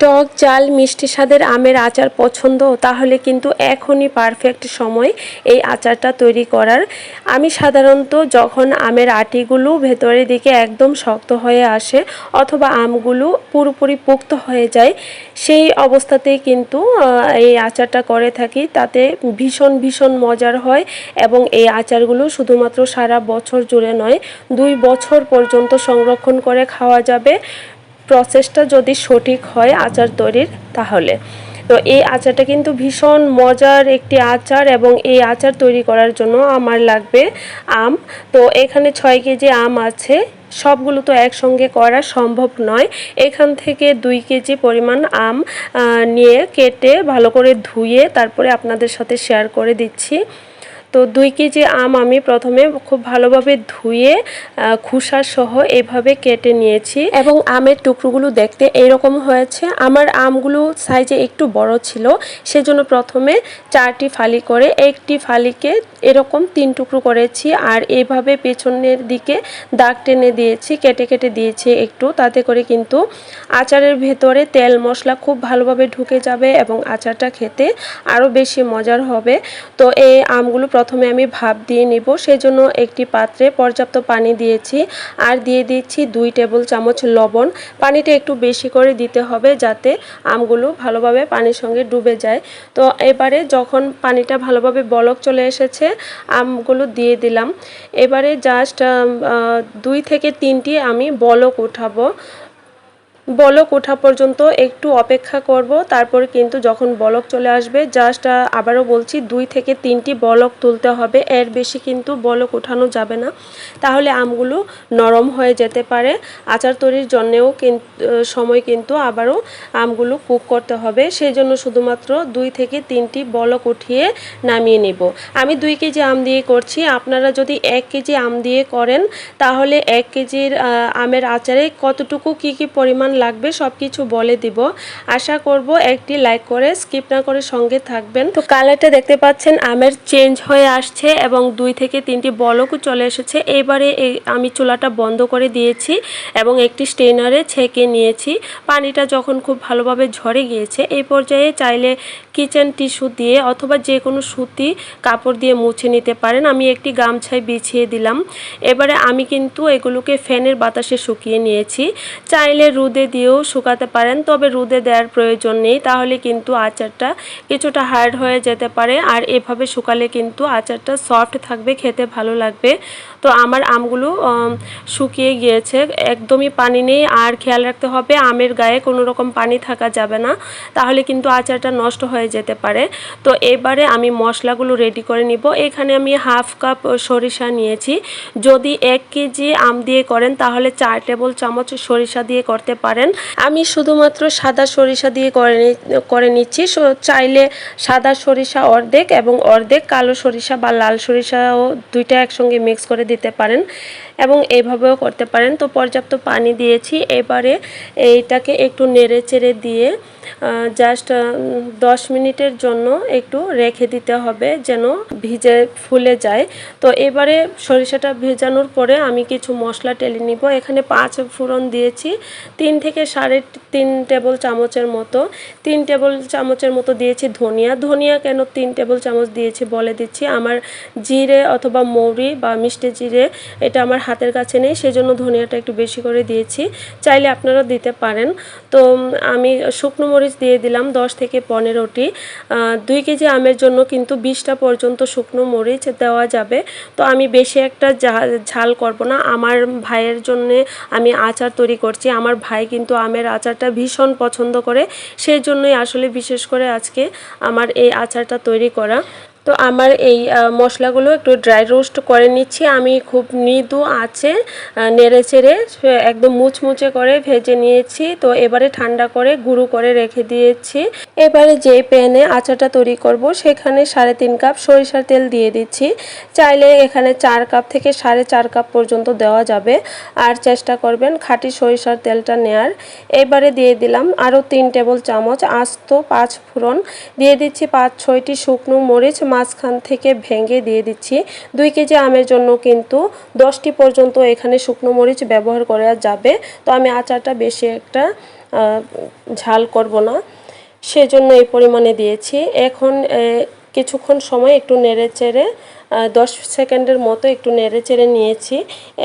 টক, জাল, মিষ্টি স্বাদের আমের আচার পছন্দ, তাহলে কিন্তু এখনই পারফেক্ট সময় এই আচারটা তৈরি করার। আমি সাধারণত যখন আমের আটিগুলো ভেতরের দিকে একদম শক্ত হয়ে আসে অথবা আমগুলো পুরোপুরি পোক্ত হয়ে যায়, সেই অবস্থাতেই কিন্তু এই আচারটা করে থাকি। তাতে ভীষণ ভীষণ মজার হয় এবং এই আচারগুলো শুধুমাত্র সারা বছর জুড়ে নয়, দুই বছর পর্যন্ত সংরক্ষণ করে খাওয়া যাবে। প্রসেসটা যদি সঠিক হয় আচার তৈরির, তাহলে। তো এই আচারটা কিন্তু ভীষণ মজার একটি আচার এবং এই আচার তৈরি করার জন্য আমার লাগবে আম। তো এখানে ছয় কেজি আম আছে, সবগুলো তো একসঙ্গে করা সম্ভব নয়। এখান থেকে দুই কেজি পরিমাণ আম নিয়ে কেটে ভালো করে ধুয়ে তারপরে আপনাদের সাথে শেয়ার করে দিচ্ছি। তো দুই কেজি আম আমি প্রথমে খুব ভালোভাবে ধুয়ে খোসা সহ এইভাবে কেটে নিয়েছি এবং আমের টুকরোগুলো দেখতে এইরকম হয়েছে। আমার আমগুলো সাইজে একটু বড় ছিল, সেজন্য প্রথমে চারটি ফালি করে, একটি ফালিকে এরকম তিন টুকরো করেছি আর এভাবে পেছনের দিকে দাগ টেনে দিয়েছি, কেটে কেটে দিয়েছি একটু। তাতে করে কিন্তু আচারের ভেতরে তেল মশলা খুব ভালোভাবে ঢুকে যাবে এবং আচারটা খেতে আরও বেশি মজার হবে। তো এই আমগুলো প্রথমে আমি ভাপ দিয়ে নিব, সেজন্য একটি পাত্রে পর্যাপ্ত পানি দিয়েছি। আর দিয়ে দিচ্ছি দুই টেবিল চামচ লবণ। পানিটা একটু বেশি করে দিতে হবে যাতে আমগুলো ভালোভাবে পানির সঙ্গে ডুবে যায়। তো এবারে যখন পানিটা ভালোভাবে বলক চলে এসেছে, আমগুলো দিয়ে দিলাম। এবারে জাস্ট দুই থেকে তিনটি আমি বলক উঠাবো। বলক ওঠা পর্যন্ত একটু অপেক্ষা করব, তারপর কিন্তু যখন বলক চলে আসবে জাস্ট আবারও বলছি দুই থেকে তিনটি বলক তুলতে হবে, এর বেশি কিন্তু বলক ওঠানো যাবে না। তাহলে আমগুলো নরম হয়ে যেতে পারে। আচার তৈরির জন্যেও সময় কিন্তু আবারও আমগুলো কুক করতে হবে। সেই জন্য শুধুমাত্র দুই থেকে তিনটি বলক উঠিয়ে নামিয়ে নিব। আমি দুই কেজি আম দিয়ে করছি। আপনারা যদি এক কেজি আম দিয়ে করেন, তাহলে এক কেজির আমের আচারে কতটুকু, কি কি পরিমাণ লাগবে সব কিছু বলে দিব। আশা করব একটি লাইক করে স্কিপ না করে সঙ্গে থাকবেন। তো কালারটা দেখতে পাচ্ছেন, আমের চেঞ্জ হয়ে আসছে এবং দুই থেকে তিনটি বলকও চলে এসেছে। এবারে আমি চুলাটা বন্ধ করে দিয়েছি এবং একটি স্টেনারে ছেঁকে নিয়েছি। পানিটা যখন খুব ভালোভাবে ঝরে গিয়েছে, এই পর্যায়ে চাইলে কিচেন টিস্যু দিয়ে অথবা যে কোনো সুতি কাপড় দিয়ে মুছে নিতে পারেন। আমি একটি গামছায় বিছিয়ে দিলাম। এবারে আমি কিন্তু এগুলোকে ফ্যানের বাতাসে শুকিয়ে নিয়েছি। চাইলে রোদে দিয়েও শুকাতে পারেন, তবে রোদে দেওয়ার প্রয়োজন নেই। তাহলে কিন্তু আচারটা কিছুটা হার্ড হয়ে যেতে পারে। আর এভাবে শুকালে কিন্তু আচারটা সফট থাকবে, খেতে ভালো লাগবে। তো আমার আমগুলো শুকিয়ে গিয়েছে। একদমই পানি নেই, আর খেয়াল রাখতে হবে, আমের গায়ে কোনো রকম পানি থাকা যাবে না। তাহলে কিন্তু আচারটা নষ্ট হয়ে যেতে পারে। তো এবারে আমি মশলাগুলো রেডি করে নিব। এখানে আমি হাফ কাপ সরিষা নিয়েছি। যদি এক কেজি আম দিয়ে করেন, তাহলে চার টেবিল চামচ সরিষা দিয়ে করতে পারেন। আমি শুধুমাত্র সাদা সরিষা দিয়ে করে করে নিচ্ছি। চাইলে সাদা সরিষা অর্ধেক এবং অর্ধেক কালো সরিষা বা লাল সরিষাও দুইটা একসঙ্গে মিক্স করে দিতে পারেন। এবং এইভাবেও করতে পারেন। তো পর্যাপ্ত পানি দিয়েছি। এবারে এইটাকে একটু নেড়ে চেড়ে দিয়ে জাস্ট দশ মিনিটের জন্য একটু রেখে দিতে হবে যেন ভিজে ফুলে যায়। তো এবারে সরিষাটা ভেজানোর পরে আমি কিছু মশলা টেলে নিব। এখানে পাঁচ ফোড়ন দিয়েছি। তিন থেকে সাড়ে তিন টেবিল চামচের মতো। তিন টেবিল চামচের মতো দিয়েছি ধনিয়া। ধনিয়া কেন তিন টেবিল চামচ দিয়েছি বলে দিচ্ছি। আমার জিরে অথবা মৌরি বা মিষ্টি জিরে, এটা আমার হাতের কাছে নেই, সেজন্য ধনিয়াটা একটু বেশি করে দিয়েছি। চাইলে আপনারা দিতে পারেন। তো আমি শুকনো মরিচ দিয়ে দিলাম দশ থেকে পনেরোটি। দুই কেজি আমের জন্য কিন্তু বিশটা পর্যন্ত শুকনো মরিচ দেওয়া যাবে। তো, আমি বেশি একটা ঝাল করব না। আমার ভাইয়ের জন্যে আমি আচার তৈরি করছি। আমার ভাই কিন্তু আমের আচারটা ভীষণ পছন্দ করে। সেই জন্যই আসলে বিশেষ করে আজকে আমার এই আচারটা তৈরি করা। তো আমার এই মশলাগুলো একটু ড্রাই রোস্ট করে নিচ্ছি। আমি খুব মৃদু আছে নেড়ে চেড়ে, একদম মুচমুচে করে ভেজে নিয়েছি। তো এবারে ঠান্ডা করে গুঁড়ো করে রেখে দিয়েছি। এবারে যে প্যানে আচারটা তৈরি করব, সেখানে সাড়ে তিন কাপ সরিষার তেল দিয়ে দিচ্ছি। চাইলে এখানে চার কাপ থেকে সাড়ে চার কাপ পর্যন্ত দেওয়া যাবে। আর চেষ্টা করবেন খাঁটি সরিষার তেলটা নেয়ার। এবারে দিয়ে দিলাম আরও তিন টেবিল চামচ আস্ত পাঁচ ফোড়ন। দিয়ে দিচ্ছি পাঁচ ছয়টি শুকনো মরিচ মাঝখান থেকে ভেঙে দিয়ে দিচ্ছি। দুই কেজি আমের জন্য কিন্তু দশটি পর্যন্ত এখানে শুকনো মরিচ ব্যবহার করা যাবে। তো আমি আচারটা বেশি একটা ঝাল করব না। সেজন্য এই পরিমাণে দিয়েছি। এখন কিছুক্ষণ সময় একটু নেড়ে চেড়ে দশ সেকেন্ডের মতো একটু নেড়ে চেড়ে নিয়েছি।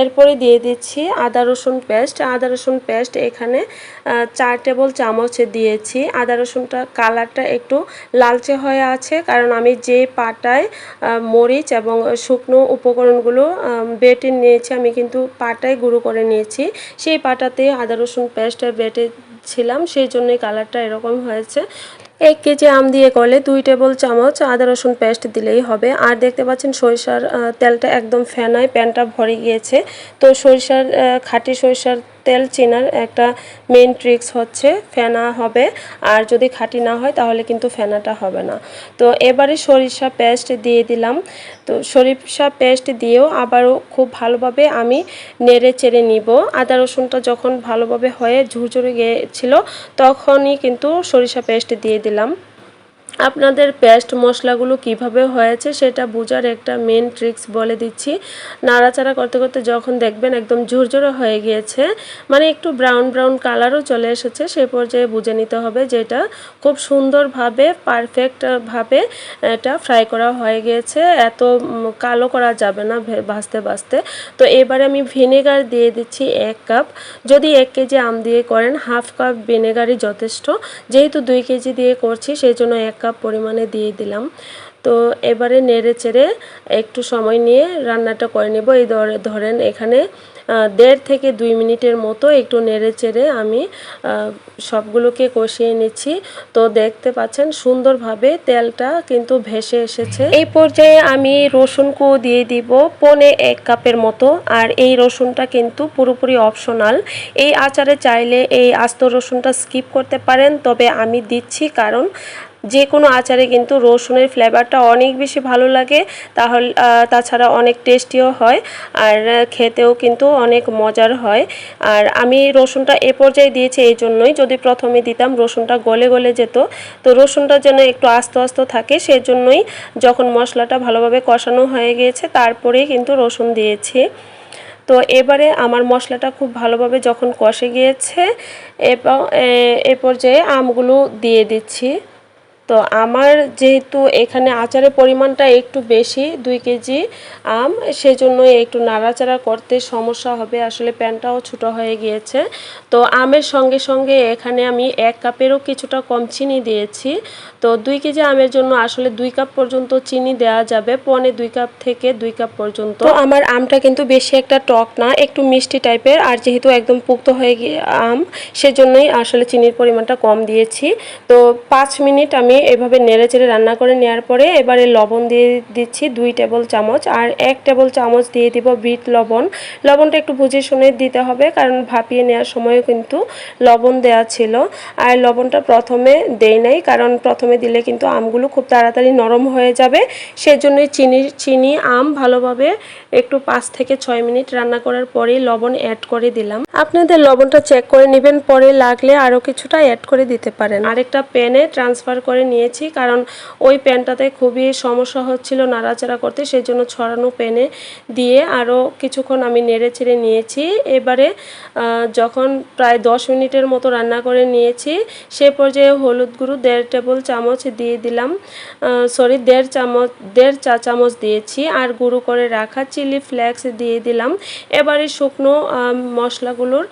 এরপরে দিয়ে দিচ্ছি আদা রসুন পেস্ট। আদা রসুন পেস্ট এখানে চার টেবিল চামচ দিয়েছি। আদা রসুনটা কালারটা একটু লালচে হয়ে আছে, কারণ আমি যে পাটায় মরিচ এবং শুকনো উপকরণগুলো বেটে নিয়েছি, আমি কিন্তু পাটায় গুঁড়ো করে নিয়েছি। সেই পাটাতে আদা রসুন পেস্ট বেটে ছিলাম সেই জন্যই কালারটা এরকম হয়েছে। এক কেজি আম দিয়ে করলে দুই টেবিল চামচ আদা রসুন পেস্ট দিলেই হবে। আর দেখতে পাচ্ছেন সরিষার তেলটা একদম ফেনায়, প্যানটা ভরে গিয়েছে। তো সরিষার খাঁটি সরিষার তেল চেনার একটা মেন ট্রিক্স হচ্ছে ফেনা হবে। আর যদি খাঁটি না হয় তাহলে কিন্তু ফেনাটা হবে না। তো এবারে সরিষা পেস্ট দিয়ে দিলাম। তো সরিষা পেস্ট দিয়েও আবারও খুব ভালোভাবে আমি নেড়ে চেড়ে নিব। আদা রসুনটা যখন ভালোভাবে হয়ে ঝুরঝুরে গিয়েছিল তখনই কিন্তু সরিষা পেস্ট দিয়ে দিলাম। আপনাদের পেস্ট মশলাগুলো কীভাবে হয়েছে সেটা বোঝার একটা মেন ট্রিক্স বলে দিচ্ছি। নাড়াচাড়া করতে করতে যখন দেখবেন একদম ঝুরঝুরে হয়ে গিয়েছে মানে একটু ব্রাউন ব্রাউন কালারও চলে এসেছে, সে পর্যায়ে বুঝে নিতে হবে যে এটা খুব সুন্দরভাবে পারফেক্টভাবে এটা ফ্রাই করা হয়ে গিয়েছে। এত কালো করা যাবে না ভে- ভাজতে ভাজতে। তো এবারে আমি ভিনেগার দিয়ে দিচ্ছি এক কাপ যদি এক কেজি আম দিয়ে করেন হাফ কাপ ভিনেগারই যথেষ্ট। যেহেতু দুই কেজি দিয়ে করছি সেই জন্য এক কাপ পরিমাণে দিয়ে দিলাম। তো এবারে নেড়ে চেড়ে একটু সময় নিয়ে রান্নাটা করে নেব। এই ধরে- ধরেন এখানে দেড় থেকে দুই মিনিটের মতো একটু নেড়ে চেড়ে আমি সবগুলোকে কষিয়ে নিচ্ছি। তো দেখতে পাচ্ছেন সুন্দরভাবে তেলটা কিন্তু ভেসে এসেছে। এই পর্যায়ে আমি রসুন দিয়ে দিব পনে এক কাপের মতো। আর এই রসুনটা কিন্তু পুরোপুরি অপশনাল। এই আচারে চাইলে এই আস্ত রসুনটা স্কিপ করতে পারেন। তবে আমি দিচ্ছি কারণ যে কোনো আচারে কিন্তু রসুনের ফ্লেভারটা অনেক বেশি ভালো লাগে। তাহলে তাছাড়া অনেক টেস্টিও হয় আর খেতেও কিন্তু অনেক মজার হয়। আর আমি রসুনটা এ পর্যায়ে দিয়েছি এই জন্যই। যদি প্রথমে দিতাম রসুনটা গলে গলে যেত। তো রসুনটা যেন একটু আস্তে আস্তে থাকে সেই জন্যই যখন মশলাটা ভালোভাবে কষানো হয়ে গিয়েছে তারপরেই কিন্তু রসুন দিয়েছি। তো এবারে আমার মশলাটা খুব ভালোভাবে যখন কষে গিয়েছে এবং এ পর্যায়ে আমগুলো দিয়ে দিচ্ছি। তো আমার যেহেতু এখানে আচারের পরিমাণটা একটু বেশি, দুই কেজি আম সেজন্য একটু নাড়াচাড়া করতে সমস্যা হবে। আসলে প্যানটাও ছোটো হয়ে গিয়েছে। তো আমের সঙ্গে সঙ্গে এখানে আমি এক কাপেরও কিছুটা কম চিনি দিয়েছি। তো দুই কেজি আমের জন্য আসলে দুই কাপ পর্যন্ত চিনি দেওয়া যাবে, পনে দুই কাপ থেকে দুই কাপ পর্যন্ত। আমার আমটা কিন্তু বেশি একটা টক না, একটু মিষ্টি টাইপের, আর যেহেতু একদম পুক্ত হয়ে গিয়ে আম, সেজন্যই আসলে চিনির পরিমাণটা কম দিয়েছি। তো পাঁচ মিনিট আমি এভাবে নেড়ে চেড়ে রান্না করে নেওয়ার পরে এবারে লবণ দিয়ে দিচ্ছি দুই টেবিল চামচ আর এক টেবিল চামচ দিয়ে দিব বিট লবণ। লবণটা একটু বুঝে শুনে দিতে হবে কারণ ভাপিয়ে নেওয়ার সময়ও কিন্তু লবণ দেওয়া ছিল। আর লবণটা প্রথমে দেই নাই কারণ প্রথমে দিলে কিন্তু আমগুলো খুব তাড়াতাড়ি নরম হয়ে যাবে। সেজন্যই চিনি চিনি, আম ভালোভাবে একটু পাঁচ থেকে ছয় মিনিট রান্না করার পরেই লবণ অ্যাড করে দিলাম। আপনাদের লবণটা চেক করে নেবেন, পরে লাগলে আরও কিছুটা অ্যাড করে দিতে পারেন। আরেকটা প্যানে ট্রান্সফার করে নিয়েছি, কারণ ওই প্যানটাতে খুবই সমস্যা হচ্ছিল নাড়াচাড়া করতে সেই জন্য ছড়ানো প্যানে দিয়ে আরও কিছুক্ষণ আমি নেড়ে ছেড়ে নিয়েছি। এবারে যখন প্রায় দশ মিনিটের মতো রান্না করে নিয়েছি, সে পর্যায়ে হলুদ গুঁড়ো দেড় টেবিল চামচ দিয়ে দিলাম। সরি, দেড় চামচ, দেড় চা চামচ দিয়েছি আর গুঁড়ো করে রাখা চিলি ফ্লেক্স দিয়ে দিলাম। এবারে শুকনো মশলাগুলোর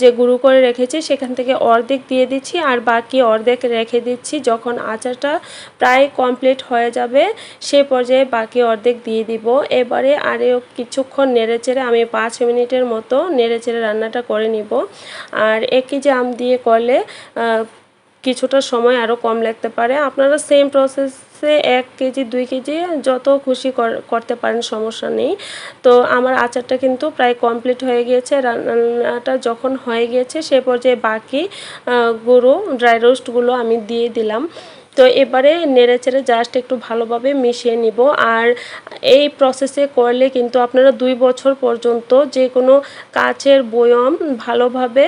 যে গুঁড়ো করে রেখেছি, সেখান থেকে অর্ধেক দিয়ে দিচ্ছি আর বাকি অর্ধেক রেখে দিচ্ছি যখন আচারটা প্রায় কমপ্লিট হয়ে যাবে, সে পর্যায়ে বাকি অর্ধেক দিয়ে দিব। এবারে আরও কিছুক্ষণ নেড়েচেড়ে আমি পাঁচ মিনিটের মতো নেড়েচেড়ে রান্নাটা করে নিব। আর এক কেজি আম দিয়ে করলে কিছুটা সময় আরও কম লাগতে পারে। আপনারা সেম প্রসেসে এক কেজি, দুই কেজি যত খুশি কর- করতে পারেন, সমস্যা নেই। তো আমার আচারটা কিন্তু প্রায় কমপ্লিট হয়ে গিয়েছে। রান্নাটা যখন হয়ে গিয়েছে, সে পর্যায়ে বাকি গুঁড়ো ড্রাই রোস্টগুলো আমি দিয়ে দিলাম। তো এবারে নেড়েচেড়ে জাস্ট একটু ভালোভাবে মিশিয়ে নিব। আর এই প্রসেসে করলে কিন্তু আপনারা দুই বছর পর্যন্ত যে কোনো কাচের বয়ম ভালোভাবে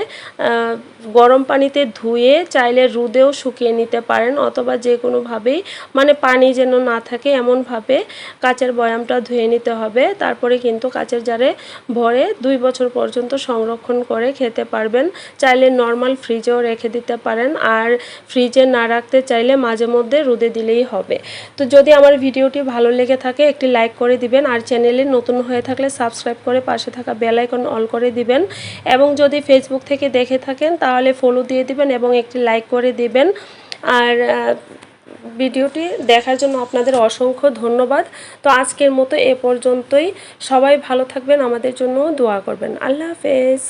গরম পানিতে ধুয়ে চাইলে রোদেও শুকিয়ে নিতে পারেন অথবা যে কোনোভাবেই মানে পানি যেন না থাকে এমনভাবে কাচের বয়ামটা ধুয়ে নিতে হবে। তারপরে কিন্তু কাচের জারে ভরে দুই বছর পর্যন্ত সংরক্ষণ করে খেতে পারবেন। চাইলে নর্মাল ফ্রিজেও রেখে দিতে পারেন আর ফ্রিজে না রাখতে চাইলে মাঝে মধ্যে রোদে দিলেই হবে। তো যদি আমার ভিডিওটি ভালো লেগে থাকে একটি লাইক করে দিবেন আর চ্যানেলে নতুন হয়ে থাকলে সাবস্ক্রাইব করে পাশে থাকা বেল আইকন অল করে দিবেন। এবং যদি ফেসবুক থেকে দেখে থাকেন তাহলে ফলো দিয়ে দিবেন এবং একটি লাইক করে দেবেন। আর ভিডিওটি দেখার জন্য আপনাদের অসংখ্য ধন্যবাদ। তো আজকের মতো এ পর্যন্তই। সবাই ভালো থাকবেন, আমাদের জন্য দোয়া করবেন। আল্লাহ হাফেজ।